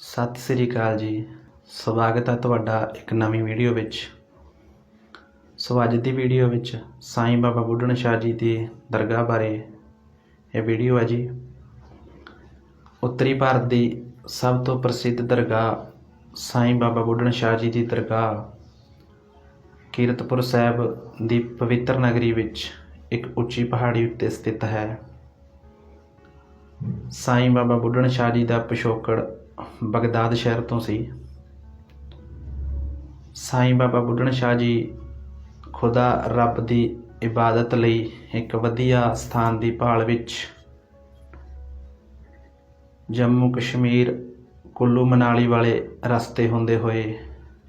ਸਤਿ ਸ੍ਰੀ ਅਕਾਲ ਜੀ। ਸਵਾਗਤ ਹੈ ਤੁਹਾਡਾ ਇੱਕ ਨਵੀਂ ਵੀਡੀਓ ਵਿੱਚ। ਸੋ ਅੱਜ ਦੀ ਵੀਡੀਓ ਵਿੱਚ ਸਾਈਂ ਬਾਬਾ ਬੁੱਢਣ ਸ਼ਾਹ ਜੀ ਦੀ ਦਰਗਾਹ ਬਾਰੇ ਇਹ ਵੀਡੀਓ ਹੈ ਜੀ। ਉੱਤਰੀ ਭਾਰਤ ਦੀ ਸਭ ਤੋਂ ਪ੍ਰਸਿੱਧ ਦਰਗਾਹ ਸਾਈਂ ਬਾਬਾ ਬੁੱਢਣ ਸ਼ਾਹ ਜੀ ਦੀ ਦਰਗਾਹ ਕੀਰਤਪੁਰ ਸਾਹਿਬ ਦੀ ਪਵਿੱਤਰ ਨਗਰੀ ਵਿੱਚ ਇੱਕ ਉੱਚੀ ਪਹਾੜੀ ਉੱਤੇ ਸਥਿਤ ਹੈ। ਸਾਈਂ ਬਾਬਾ ਬੁੱਢਣ ਸ਼ਾਹ ਜੀ ਦਾ ਪਿਛੋਕੜ ਬਗਦਾਦ ਸ਼ਹਿਰ ਤੋਂ ਸੀ। ਸਾਈਂ ਬਾਬਾ ਬੁੱਢਣ ਸ਼ਾਹ ਜੀ ਖੁਦਾ ਰੱਬ ਦੀ ਇਬਾਦਤ ਲਈ ਇੱਕ ਵਧੀਆ ਸਥਾਨ ਦੀ ਭਾਲ ਵਿੱਚ ਜੰਮੂ ਕਸ਼ਮੀਰ ਕੁੱਲੂ ਮਨਾਲੀ ਵਾਲੇ ਰਸਤੇ ਹੁੰਦੇ ਹੋਏ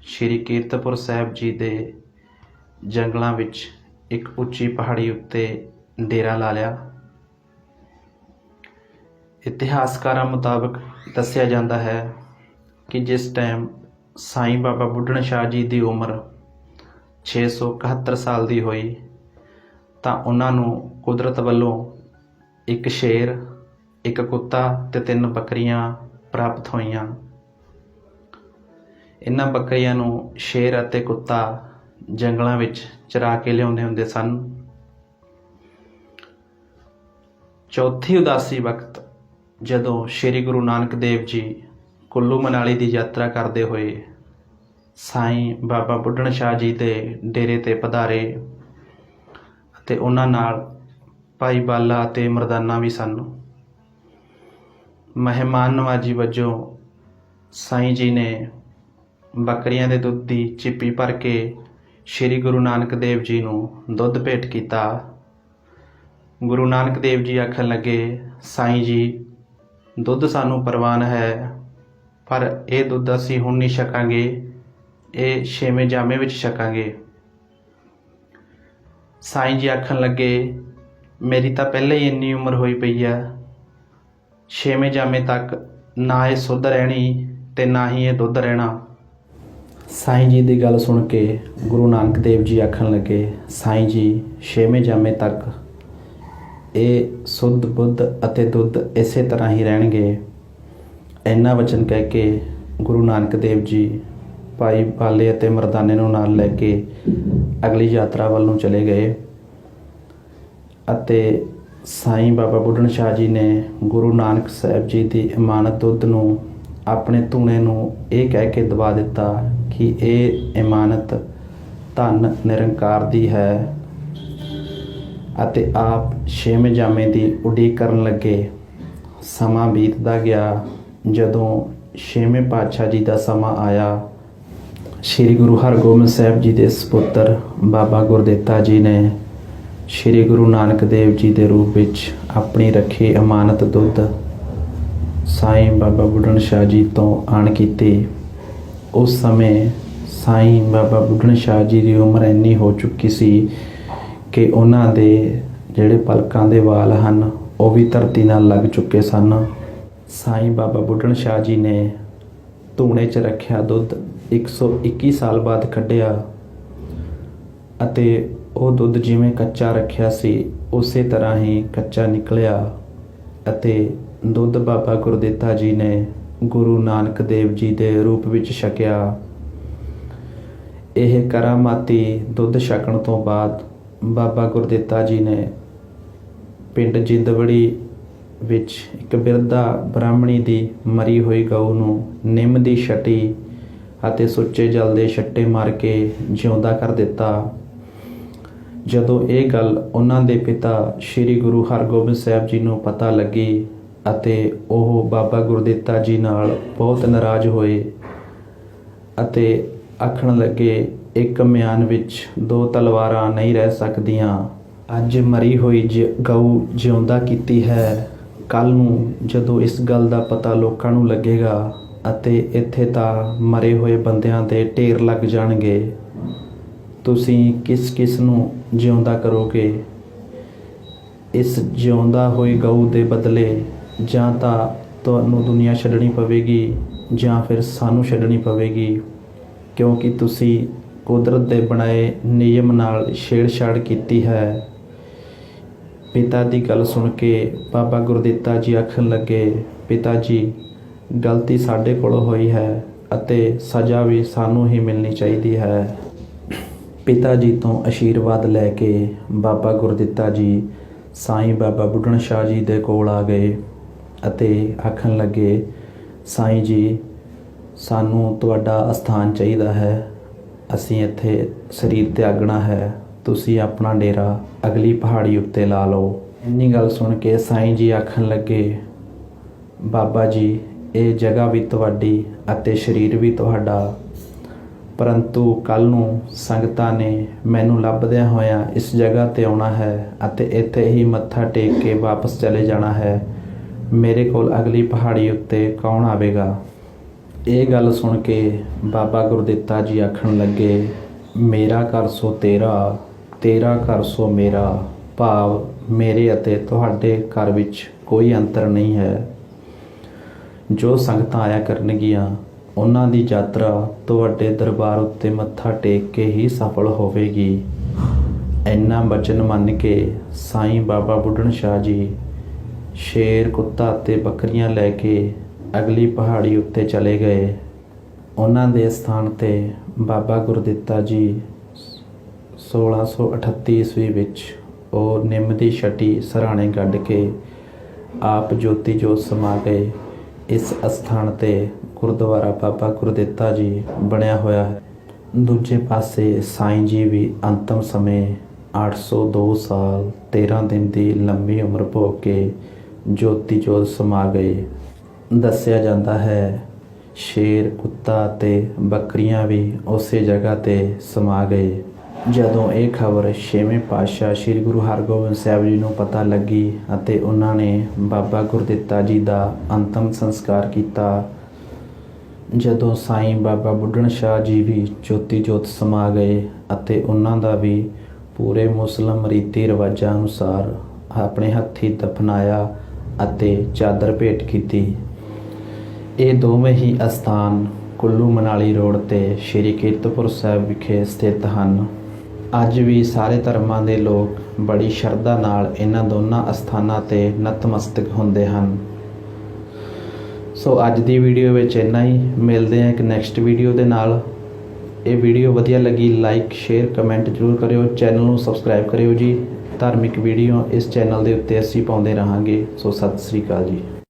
ਸ਼੍ਰੀ ਕੀਰਤਪੁਰ ਸਾਹਿਬ ਜੀ ਦੇ ਜੰਗਲਾਂ ਵਿੱਚ ਇੱਕ ਉੱਚੀ ਪਹਾੜੀ ਉੱਤੇ ਡੇਰਾ ਲਾ ਲਿਆ। ਇਤਿਹਾਸਕਾਰਾਂ ਮੁਤਾਬਕ ਦੱਸਿਆ ਜਾਂਦਾ ਹੈ ਕਿ ਜਿਸ ਟਾਈਮ ਸਾਈਂ ਬਾਬਾ ਬੁੱਢਣ ਸ਼ਾਹ ਜੀ ਦੀ ਉਮਰ 671 ਸਾਲ ਦੀ ਹੋਈ, ਤਾਂ ਉਹਨਾਂ ਨੂੰ ਕੁਦਰਤ ਵੱਲੋਂ ਇੱਕ ਸ਼ੇਰ, ਇੱਕ ਕੁੱਤਾ ਤੇ ਤਿੰਨ ਬੱਕਰੀਆਂ ਪ੍ਰਾਪਤ ਹੋਈਆਂ। ਇਹਨਾਂ ਬੱਕਰੀਆਂ ਨੂੰ ਸ਼ੇਰ ਅਤੇ ਕੁੱਤਾ ਜੰਗਲਾਂ ਵਿੱਚ ਚਰਾ ਕੇ ਲਿਆਉਂਦੇ ਹੁੰਦੇ ਸਨ। ਚੌਥੀ ਉਦਾਸੀ ਵਕਤ ਜਦੋਂ ਸ੍ਰੀ ਗੁਰੂ ਨਾਨਕ ਦੇਵ ਜੀ ਕੁੱਲੂ ਮਨਾਲੀ ਦੀ ਯਾਤਰਾ ਕਰਦੇ ਹੋਏ ਸਾਈਂ ਬਾਬਾ ਬੁੱਢਣ ਸ਼ਾਹ ਜੀ ਦੇ ਡੇਰੇ ਤੇ ਪਧਾਰੇ ਅਤੇ ਉਹਨਾਂ ਨਾਲ ਭਾਈ ਬਾਲਾ ਅਤੇ ਮਰਦਾਨਾ ਵੀ ਸਨ। ਮਹਿਮਾਨ ਨਵਾਜੀ ਵਜੋਂ ਸਾਈਂ ਜੀ ਨੇ ਬੱਕਰੀਆਂ ਦੇ ਦੁੱਧ ਦੀ ਚਿੱਪੀ ਭਰ ਕੇ ਸ੍ਰੀ ਗੁਰੂ ਨਾਨਕ ਦੇਵ ਜੀ ਨੂੰ ਦੁੱਧ ਭੇਟ ਕੀਤਾ। ਗੁਰੂ ਨਾਨਕ ਦੇਵ ਜੀ ਆਖਣ ਲੱਗੇ, ਸਾਈਂ ਜੀ ਦੁੱਧ ਸਾਨੂੰ ਪ੍ਰਵਾਨ ਹੈ, ਪਰ ਇਹ ਦੁੱਧ ਅਸੀਂ ਹੁਣ ਨਹੀਂ ਛਕਾਂਗੇ, ਇਹ ਛੇਵੇਂ ਜਾਮੇ ਵਿੱਚ ਛਕਾਂਗੇ। ਸਾਈਂ ਜੀ ਆਖਣ ਲੱਗੇ, ਮੇਰੀ ਤਾਂ ਪਹਿਲਾਂ ਹੀ ਇੰਨੀ ਉਮਰ ਹੋਈ ਪਈ ਆ। ਛੇਵੇਂ ਜਾਮੇ ਤੱਕ ਨਾ ਇਹ ਸੁੱਧ ਰਹਿਣੀ ਤੇ ਨਾ ਹੀ ਇਹ ਦੁੱਧ ਰਹਿਣਾ। ਸਾਈਂ ਜੀ ਦੀ ਗੱਲ ਸੁਣ ਕੇ ਗੁਰੂ ਨਾਨਕ ਦੇਵ ਜੀ ਆਖਣ ਲੱਗੇ, ਸਾਈਂ ਜੀ, ਛੇਵੇਂ ਜਾਮੇ ਤੱਕ ਇਹ ਸੁੱਧ ਬੁੱਧ ਅਤੇ ਦੁੱਧ ਇਸੇ ਤਰ੍ਹਾਂ ਹੀ ਰਹਿਣਗੇ। ਇੰਨਾ ਵਚਨ ਕਹਿ ਕੇ ਗੁਰੂ ਨਾਨਕ ਦੇਵ ਜੀ ਭਾਈ ਬਾਲੇ ਅਤੇ ਮਰਦਾਨੇ ਨੂੰ ਨਾਲ ਲੈ ਕੇ ਅਗਲੀ ਯਾਤਰਾ ਵੱਲ ਨੂੰ ਚਲੇ ਗਏ ਅਤੇ ਸਾਈਂ ਬਾਬਾ ਬੁੱਢਣ ਸ਼ਾਹ ਜੀ ਨੇ ਗੁਰੂ ਨਾਨਕ ਸਾਹਿਬ ਜੀ ਦੀ ਇਮਾਨਤ ਦੁੱਧ ਨੂੰ ਆਪਣੇ ਧੂਣੇ ਨੂੰ ਇਹ ਕਹਿ ਕੇ ਦਬਾ ਦਿੱਤਾ ਕਿ ਇਹ ਇਮਾਨਤ ਧੰਨ ਨਿਰੰਕਾਰ ਦੀ ਹੈ। ਅਤੇ ਆਪ ਛੇਵੇਂ ਜਾਮੇ ਦੀ ਉਡੀਕ ਕਰਨ ਲੱਗੇ। ਸਮਾਂ ਬੀਤਦਾ ਗਿਆ। ਜਦੋਂ ਛੇਵੇਂ ਪਾਤਸ਼ਾਹ ਜੀ ਦਾ ਸਮਾਂ ਆਇਆ, ਸ੍ਰੀ ਗੁਰੂ ਹਰਗੋਬਿੰਦ ਸਾਹਿਬ ਜੀ ਦੇ ਸੁਪੁੱਤਰ ਬਾਬਾ ਗੁਰਦਿੱਤਾ ਜੀ ਨੇ ਸ੍ਰੀ ਗੁਰੂ ਨਾਨਕ ਦੇਵ ਜੀ ਦੇ ਰੂਪ ਵਿੱਚ ਆਪਣੀ ਰੱਖੀ ਅਮਾਨਤ ਦੁੱਧ ਸਾਈਂ ਬਾਬਾ ਬੁੱਢਣ ਸ਼ਾਹ ਜੀ ਤੋਂ ਆਣ ਕੀਤੀ। ਉਸ ਸਮੇਂ ਸਾਈਂ ਬਾਬਾ ਬੁੱਢਣ ਸ਼ਾਹ ਜੀ ਦੀ ਉਮਰ ਇੰਨੀ ਹੋ ਚੁੱਕੀ ਸੀ ਕਿ ਉਹਨਾਂ ਦੇ ਜਿਹੜੇ ਪਲਕਾਂ ਦੇ ਵਾਲ ਹਨ, ਉਹ ਵੀ ਧਰਤੀ ਨਾਲ ਲੱਗ ਚੁੱਕੇ ਸਨ। ਸਾਈਂ ਬਾਬਾ ਬੁੱਢਣ ਸ਼ਾਹ ਜੀ ਨੇ ਧੂਣੇ 'ਚ ਰੱਖਿਆ ਦੁੱਧ 121 ਸਾਲ ਬਾਅਦ ਕੱਢਿਆ ਅਤੇ ਉਹ ਦੁੱਧ ਜਿਵੇਂ ਕੱਚਾ ਰੱਖਿਆ ਸੀ, ਉਸੇ ਤਰ੍ਹਾਂ ਹੀ ਕੱਚਾ ਨਿਕਲਿਆ ਅਤੇ ਦੁੱਧ ਬਾਬਾ ਗੁਰਦੇਤਾ ਜੀ ਨੇ ਗੁਰੂ ਨਾਨਕ ਦੇਵ ਜੀ ਦੇ ਰੂਪ ਵਿੱਚ ਛਕਿਆ। ਇਹ ਕਰਾਮਾਤੀ ਦੁੱਧ ਛਕਣ ਤੋਂ ਬਾਅਦ ਬਾਬਾ ਗੁਰਦਿੱਤਾ ਜੀ ਨੇ ਪਿੰਡ ਜਿੰਦਵੜੀ ਵਿੱਚ ਇੱਕ ਬਿਰਧਾ ਬ੍ਰਾਹਮਣੀ ਦੀ ਮਰੀ ਹੋਈ ਗਊ ਨੂੰ ਨਿੰਮ ਦੀ ਛਟੀ ਅਤੇ ਸੁੱਚੇ ਜਲ ਦੇ ਛੱਟੇ ਮਾਰ ਕੇ ਜਿਉਂਦਾ ਕਰ ਦਿੱਤਾ। ਜਦੋਂ ਇਹ ਗੱਲ ਉਹਨਾਂ ਦੇ ਪਿਤਾ ਸ੍ਰੀ ਗੁਰੂ ਹਰਗੋਬਿੰਦ ਸਾਹਿਬ ਜੀ ਨੂੰ ਪਤਾ ਲੱਗੀ ਅਤੇ ਉਹ ਬਾਬਾ ਗੁਰਦਿੱਤਾ ਜੀ ਨਾਲ ਬਹੁਤ ਨਾਰਾਜ਼ ਹੋਏ ਅਤੇ ਆਖਣ ਲੱਗੇ ਇੱਕ ਮਿਆਨ ਵਿੱਚ ਦੋ ਤਲਵਾਰਾਂ ਨਹੀਂ ਰਹਿ ਸਕਦੀਆਂ। ਅੱਜ ਮਰੀ ਹੋਈ ਜ- ਗਊ ਜਿਉਂਦਾ ਕੀਤੀ ਹੈ। ਕੱਲ ਨੂੰ ਜਦੋਂ ਇਸ ਗੱਲ ਦਾ ਪਤਾ ਲੋਕਾਂ ਨੂੰ ਲੱਗੇਗਾ ਅਤੇ ਇੱਥੇ ਤਾਂ ਮਰੇ ਹੋਏ ਬੰਦਿਆਂ ਦੇ ਢੇਰ ਲੱਗ ਜਾਣਗੇ। ਤੁਸੀਂ ਕਿਸ ਕਿਸ ਨੂੰ ਜਿਉਂਦਾ ਕਰੋਗੇ? ਇਸ ਜਿਉਂਦਾ ਹੋਈ ਗਊ ਦੇ ਬਦਲੇ ਜਾਂ ਤਾਂ ਤੁਹਾਨੂੰ ਦੁਨੀਆ ਛੱਡਣੀ ਪਵੇਗੀ ਜਾਂ ਫਿਰ ਸਾਨੂੰ ਛੱਡਣੀ ਪਵੇਗੀ, ਕਿਉਂਕਿ ਤੁਸੀਂ ਕੁਦਰਤ ਦੇ ਬਣਾਏ ਨਿਯਮ ਨਾਲ ਛੇੜਛਾੜ ਕੀਤੀ ਹੈ। ਪਿਤਾ ਦੀ ਗੱਲ ਸੁਣ ਕੇ ਬਾਬਾ ਗੁਰਦਿੱਤਾ ਜੀ ਆਖਣ ਲੱਗੇ, ਪਿਤਾ ਜੀ, ਗਲਤੀ ਸਾਡੇ ਕੋਲੋਂ ਹੋਈ ਹੈ ਅਤੇ ਸਜ਼ਾ ਵੀ ਸਾਨੂੰ ਹੀ ਮਿਲਣੀ ਚਾਹੀਦੀ ਹੈ। ਪਿਤਾ ਜੀ ਤੋਂ ਆਸ਼ੀਰਵਾਦ ਲੈ ਕੇ ਬਾਬਾ ਗੁਰਦਿੱਤਾ ਜੀ ਸਾਈਂ ਬਾਬਾ ਬੁੱਢਣ ਸ਼ਾਹ ਜੀ ਦੇ ਕੋਲ ਆ ਗਏ ਅਤੇ ਆਖਣ ਲੱਗੇ, ਸਾਈਂ ਜੀ, ਸਾਨੂੰ ਤੁਹਾਡਾ ਅਸਥਾਨ ਚਾਹੀਦਾ ਹੈ। ਅਸੀਂ ਇੱਥੇ ਸਰੀਰ ਤਿਆਗਣਾ ਹੈ, ਤੁਸੀਂ ਆਪਣਾ ਡੇਰਾ ਅਗਲੀ ਪਹਾੜੀ ਉੱਤੇ ਲਾ ਲਓ। ਇੰਨੀ ਗੱਲ ਸੁਣ ਕੇ ਸਾਈਂ ਜੀ ਆਖਣ ਲੱਗੇ, ਬਾਬਾ ਜੀ, ਇਹ ਜਗ੍ਹਾ ਵੀ ਤੁਹਾਡੀ ਅਤੇ ਸਰੀਰ ਵੀ ਤੁਹਾਡਾ। ਪਰੰਤੂ ਕੱਲ ਨੂੰ ਸੰਗਤਾਂ ਨੇ ਮੈਨੂੰ ਲੱਭਦਿਆਂ ਹੋਇਆਂ ਇਸ ਜਗ੍ਹਾ ਤੇ ਆਉਣਾ ਹੈ ਅਤੇ ਇੱਥੇ ਹੀ ਮੱਥਾ ਟੇਕ ਕੇ ਵਾਪਸ ਚਲੇ ਜਾਣਾ ਹੈ। ਮੇਰੇ ਕੋਲ ਅਗਲੀ ਪਹਾੜੀ ਉੱਤੇ ਕੌਣ ਆਵੇਗਾ? ਇਹ ਗੱਲ ਸੁਣ ਕੇ ਬਾਬਾ ਗੁਰਦਿੱਤਾ ਜੀ ਆਖਣ ਲੱਗੇ, ਮੇਰਾ ਘਰ ਸੋ ਤੇਰਾ ਤੇਰਾ ਘਰ ਸੋ ਮੇਰਾ। ਭਾਵ ਮੇਰੇ ਅਤੇ ਤੁਹਾਡੇ ਘਰ ਵਿੱਚ ਕੋਈ ਅੰਤਰ ਨਹੀਂ ਹੈ। ਜੋ ਸੰਗਤਾਂ ਆਇਆ ਕਰਨਗੀਆਂ, ਉਹਨਾਂ ਦੀ ਯਾਤਰਾ ਤੁਹਾਡੇ ਦਰਬਾਰ ਉੱਤੇ ਮੱਥਾ ਟੇਕ ਕੇ ਹੀ ਸਫਲ ਹੋਵੇਗੀ। ਇੰਨਾ ਬਚਨ ਮੰਨ ਕੇ ਸਾਈਂ ਬਾਬਾ ਬੁੱਢਣ ਸ਼ਾਹ ਜੀ ਸ਼ੇਰ ਕੁੱਤਾ ਅਤੇ ਬੱਕਰੀਆਂ ਲੈ ਕੇ ਅਗਲੀ ਪਹਾੜੀ ਉੱਤੇ ਚਲੇ ਗਏ। ਉਹਨਾਂ ਦੇ ਸਥਾਨ ਤੇ ਬਾਬਾ ਗੁਰਦਿੱਤਾ ਜੀ 1638 ਈਸਵੀ ਵਿੱਚ ਉਹ ਨਿੰਮ ਦੀ ਛਟੀ ਸਰਾਣੇ ਗੱਡ ਕੇ ਆਪ ਜੋਤੀ ਜੋਤ ਸਮਾ ਗਏ ਇਸ ਅਸਥਾਨ ਤੇ ਗੁਰਦੁਆਰਾ ਬਾਬਾ ਗੁਰਦਿੱਤਾ ਜੀ ਬਣਿਆ ਹੋਇਆ ਹੈ। ਦੂਜੇ ਪਾਸੇ ਸਾਈਂ ਜੀ ਵੀ ਅੰਤਮ ਸਮੇਂ 802 ਸਾਲ 13 ਦਿਨ ਦੀ ਲੰਮੀ ਉਮਰ ਭੋਗ ਕੇ ਜੋਤੀ ਜੋਤ ਸਮਾ ਗਏ। ਦੱਸਿਆ ਜਾਂਦਾ ਹੈ। ਸ਼ੇਰ, ਕੁੱਤਾ ਅਤੇ ਬੱਕਰੀਆਂ ਵੀ ਉਸੇ ਜਗ੍ਹਾ ਤੇ ਸਮਾ ਗਏ। ਜਦੋਂ ਇਹ ਖਬਰ ਛੇਵੇਂ ਪਾਤਸ਼ਾਹ ਸ੍ਰੀ ਗੁਰੂ ਹਰਗੋਬਿੰਦ ਸਾਹਿਬ ਜੀ ਨੂੰ ਪਤਾ ਲੱਗੀ ਅਤੇ ਉਹਨਾਂ ਨੇ ਬਾਬਾ ਗੁਰਦਿੱਤਾ ਜੀ ਦਾ ਅੰਤਮ ਸੰਸਕਾਰ ਕੀਤਾ, ਜਦੋਂ ਸਾਈਂ ਬਾਬਾ ਬੁੱਢਣ ਸ਼ਾਹ ਜੀ ਵੀ ਜੋਤੀ ਜੋਤ ਸਮਾ ਗਏ ਅਤੇ ਉਹਨਾਂ ਦਾ ਵੀ ਪੂਰੇ ਮੁਸਲਮ ਰੀਤੀ ਰਿਵਾਜਾਂ ਅਨੁਸਾਰ ਆਪਣੇ ਹੱਥੀ ਦਫਨਾਇਆ ਅਤੇ ਚਾਦਰ ਭੇਟ ਕੀਤੀ। ਇਹ ਦੋਵੇਂ ਹੀ ਅਸਥਾਨ ਕੁੱਲੂ ਮਨਾਲੀ ਰੋਡ ਤੇ ਸ਼੍ਰੀ ਕੀਰਤਪੁਰ ਸਾਹਿਬ ਵਿਖੇ ਸਥਿਤ ਹਨ। ਅੱਜ ਵੀ ਸਾਰੇ ਧਰਮਾਂ ਦੇ ਲੋਕ ਬੜੀ ਸ਼ਰਧਾ ਨਾਲ ਇਹਨਾਂ ਦੋਨਾਂ ਅਸਥਾਨਾਂ ਤੇ ਨਤਮਸਤਕ ਹੁੰਦੇ ਹਨ। ਸੋ ਅੱਜ ਦੀ ਵੀਡੀਓ ਵਿੱਚ ਇੰਨਾ ਹੀ। ਮਿਲਦੇ ਹਾਂ ਇੱਕ ਨੈਕਸਟ ਵੀਡੀਓ ਦੇ ਨਾਲ। ਇਹ ਵੀਡੀਓ ਵਧੀਆ ਲੱਗੀ ਲਾਈਕ ਸ਼ੇਅਰ ਕਮੈਂਟ ਜ਼ਰੂਰ ਕਰਿਓ। ਚੈਨਲ ਨੂੰ ਸਬਸਕ੍ਰਾਈਬ ਕਰਿਓ ਜੀ। ਧਾਰਮਿਕ ਵੀਡੀਓ ਇਸ ਚੈਨਲ ਦੇ ਉੱਤੇ ਅਸੀਂ ਪਾਉਂਦੇ ਰਹਾਂਗੇ। ਸੋ ਸਤਿ ਸ੍ਰੀ ਅਕਾਲ ਜੀ।